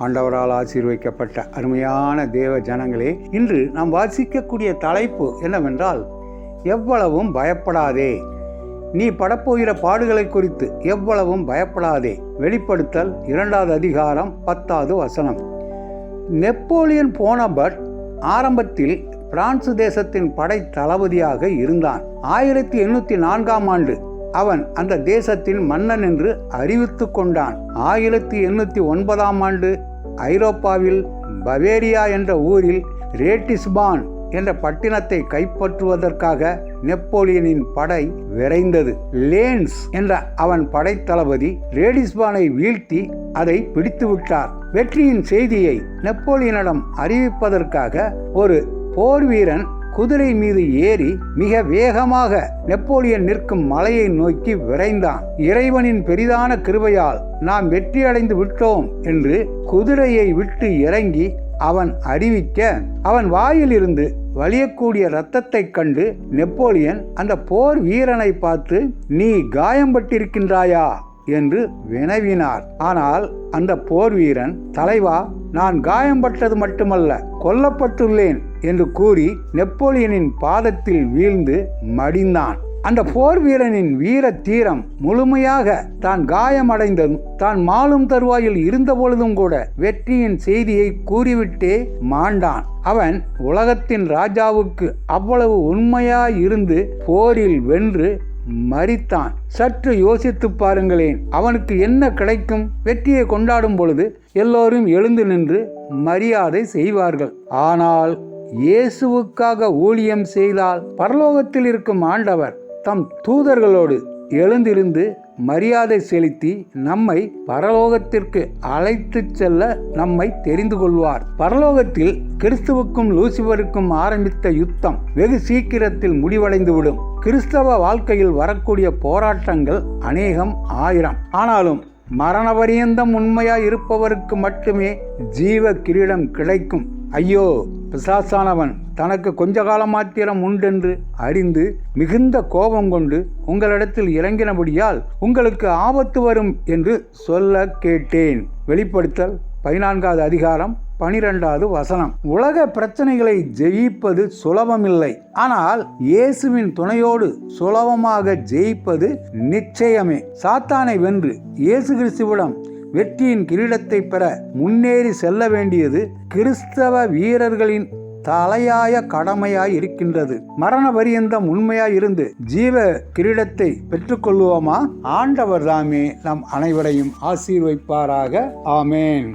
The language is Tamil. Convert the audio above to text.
ஆண்டவரால் ஆசீர்வைக்கப்பட்ட அருமையான தேவ ஜனங்களே இன்று நாம் வாசிக்கக்கூடிய தலைப்பு என்னவென்றால் எவ்வளவும் பயப்படாதே. நீ படப்போகிற பாடுகளை குறித்து எவ்வளவும் பயப்படாதே. வெளிப்படுத்தல் இரண்டாவது அதிகாரம் பத்தாவது வசனம். நெப்போலியன் போனபட் ஆரம்பத்தில் பிரான்சு தேசத்தின் படை தளபதியாக இருந்தான். ஆயிரத்தி எண்ணூற்றி நான்காம் ஆண்டு அவன் அந்த தேசத்தின் மன்னன் என்று அறிவித்து கொண்டான். ஆயிரத்தி எண்ணூற்றி ஒன்பதாம் ஆண்டு ஐரோப்பாவில் பவேரியா என்ற ஊரில் ரேட்டிஸ்பான் என்ற பட்டினத்தை கைப்பற்றுவதற்காக நெப்போலியனின் படை விரைந்தது. லேன்ஸ் என்ற அவன் படைத்தளபதி ரேடிஸ்பானை வீழ்த்தி அதை பிடித்துவிட்டார். வெற்றியின் செய்தியை நெப்போலியனிடம் அறிவிப்பதற்காக ஒரு போர் வீரன் குதிரை மீது ஏறி மிக வேகமாக நெப்போலியன் நிற்கும் மலையை நோக்கி விரைந்தான். இறைவனின் பெரிதான கிருபையால் நாம் வெற்றியடைந்து விட்டோம் என்று குதிரையை விட்டு இறங்கி அவன் அறிவிக்க அவன் வாயிலிருந்து வலியக்கூடிய இரத்தத்தைக் கண்டு நெப்போலியன் அந்த போர் வீரனை பார்த்து நீ காயம்பட்டிருக்கின்றாயா? என்று வினவினார். ஆனால் அந்த போர் வீரன் தலைவா நான் காயம்பட்டது மட்டுமல்ல கொல்லப்பட்டுள்ளேன் என்று கூறி நெப்போலியனின் பாதத்தில் வீழ்ந்து மடிந்தான். அந்த போர் வீரனின் வீர தீரம் முழுமையாக தான் காயமடைந்ததும் தான் மாலும் தருவாயில் இருந்தபொழுதும் கூட வெற்றியின் செய்தியை கூறிவிட்டே மாண்டான். அவன் உலகத்தின் ராஜாவுக்கு அவ்வளவு உண்மையாயிருந்து போரில் வென்று மறித்தான் சற்று யோசித்து பாருங்களேன் அவனுக்கு என்ன கிடைக்கும்? வெற்றியை கொண்டாடும் பொழுது எல்லோரும் எழுந்து நின்று மரியாதை செய்வார்கள். ஆனால் இயேசுவுக்காக ஊழியம் செய்தால் பரலோகத்தில் இருக்கும் ஆண்டவர் தம் தூதர்களோடு எழுந்திருந்து மரியாதை செலுத்தி நம்மை பரலோகத்திற்கு அழைத்து செல்ல நம்மை தெரிந்து கொள்வார். பரலோகத்தில் கிறிஸ்துவுக்கும் லூசிபருக்கும் ஆரம்பித்த யுத்தம் வெகு சீக்கிரத்தில் முடிவடைந்துவிடும். கிறிஸ்தவ வாழ்க்கையில் வரக்கூடிய போராட்டங்கள் அநேகம் ஆயிரம். ஆனாலும் மரணபரியந்தம் உண்மையாக இருப்பவருக்கு மட்டுமே ஜீவ கிரீடம் கிடைக்கும். ஐயோ பிசாசானவன் தனக்கு கொஞ்ச கால மாத்திரம் உண்டென்று அறிந்து மிகுந்த கோபம் கொண்டு உங்களிடத்தில் இறங்கினபடியால் உங்களுக்கு ஆபத்து வரும் என்று சொல்ல கேட்டேன். வெளிப்படுத்தல் பதினான்காவது அதிகாரம் பனிரெண்டாவது வசனம். உலக பிரச்சனைகளை ஜெயிப்பது சுலபமில்லை. ஆனால் இயேசுவின் துணையோடு சுலபமாக ஜெயிப்பது நிச்சயமே. சாத்தானை வென்று இயேசு கிறிஸ்துவிடம் வெற்றியின் கிரீடத்தை பெற முன்னேறி செல்ல வேண்டியது கிறிஸ்தவ வீரர்களின் தலையாய கடமையாய் இருக்கின்றது. மரண பரியந்தம் உண்மையாய் இருந்து ஜீவ கிரீடத்தை பெற்றுக்கொள்வோமா? ஆண்டவர் தாமே நம் அனைவரையும் ஆசீர்வைப்பாராக. ஆமேன்.